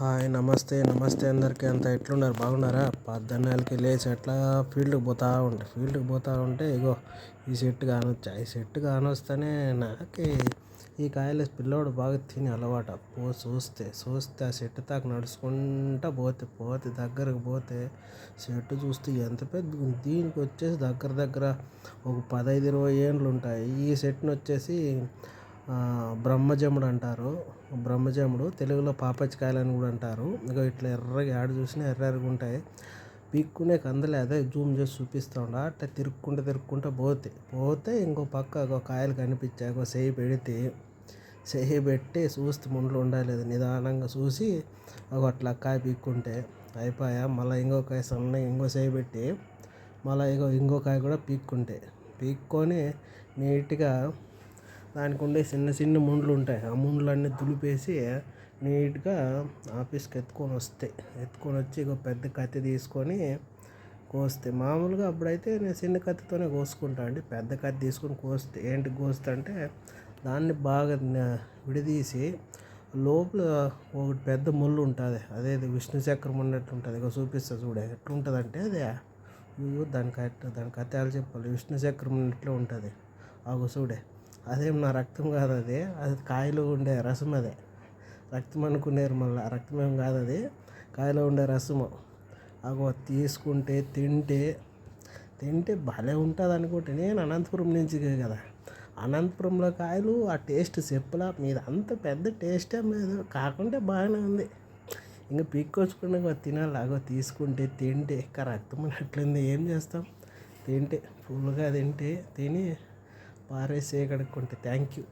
Hi నమస్తే నమస్తే అందరికీ. అంతా ఎట్లున్నారు? బాగున్నారా? పద్దెనాలకి లేచి ఎట్లా ఫీల్డ్కి పోతా ఉంటే ఫీల్డ్కి పోతా ఉంటే ఇగో ఈ సెట్ కానొచ్చా? ఈ సెట్ కానొస్తేనే నాకే ఈ కాయలు పిల్లోడు బాగా తిని అలవాటు. పో చూస్తే చూస్తే ఆ చెట్టు తాకు నడుచుకుంటా పోతే పోతే దగ్గరకు పోతే చెట్టు చూస్తే ఎంత పెద్ద దీనికి వచ్చేసి దగ్గర దగ్గర ఒక పదహైదు ఇరవై ఏండ్లు ఉంటాయి. ఈ చెట్టుని వచ్చేసి బ్రహ్మజముడు అంటారు. బ్రహ్మజముడు తెలుగులో పాపచ్చికాయలు అని కూడా అంటారు. ఇగో ఇట్లా ఎర్రగా ఆడ చూసినా ఎర్ర ఎర్రగా ఉంటాయి. పీక్కునే కందలే అదే జూమ్ చేసి చూపిస్తూ ఉండ. అట్లా తిరుక్కుంటూ తిరుక్కుంటూ పోతే పోతే ఇంకో పక్క ఒక కాయలు కనిపించాయి. ఒక సేయి పెడితే సేయి పెట్టి చూస్తే ముండ్లు ఉండాలేదు. నిదానంగా చూసి ఒక అట్లా కాయ పీక్కుంటే అయిపోయా. మళ్ళీ ఇంకో కాయ సన్నగా ఇంకో సేయి పెట్టి మళ్ళీ ఇంకో ఇంకో కాయ కూడా పీక్కుంటే పీక్కొని నీట్గా దానికి ఉండే చిన్న చిన్న ముండ్లు ఉంటాయి. ఆ ముండ్లన్నీ దులిపేసి నీట్గా ఆఫీస్కి ఎత్తుకొని వస్తే. ఎత్తుకొని వచ్చి ఇక పెద్ద కత్తి తీసుకొని కోస్తే. మామూలుగా అప్పుడైతే నేను చిన్న కత్తితోనే కోసుకుంటా అండి. పెద్ద కత్తి తీసుకొని కోస్తే. ఏంటి కోస్తే అంటే దాన్ని బాగా విడదీసి లోపల ఒకటి పెద్ద ముళ్ళు ఉంటుంది. అదే విష్ణు చక్రం ఉన్నట్టు ఉంటుంది. ఇక చూపిస్తా చూడే. ఎట్లుంటుంది అంటే అది దాని కత్తి దాని కత్తి చెప్పాలి? విష్ణు చక్రం ఉన్నట్లే ఉంటుంది. ఆ చూడే. అదేం నా రక్తం కాదు అది. అది కాయలో ఉండే రసం అదే. రక్తం అనుకునేరు మళ్ళీ. రక్తం ఏం కాదు అది. కాయలో ఉండే రసము. అగో తీసుకుంటే తింటే తింటే భలే ఉంటుంది అనుకుంటే నేను అనంతపురం నుంచి కదా. అనంతపురంలో కాయలు ఆ టేస్ట్ చెప్పలా. మీద అంత పెద్ద టేస్ట్ లేదు. కాకుంటే బాగానే ఉంది. ఇంకా పీక్కొచ్చుకున్నాక తినాలి. అగో తీసుకుంటే తింటే. ఇంకా రక్తం అట్లుంది ఏం చేస్తాం? తింటే ఫుల్గా తింటే తిని పారేసేయడానికి కొంత థ్యాంక్ యూ.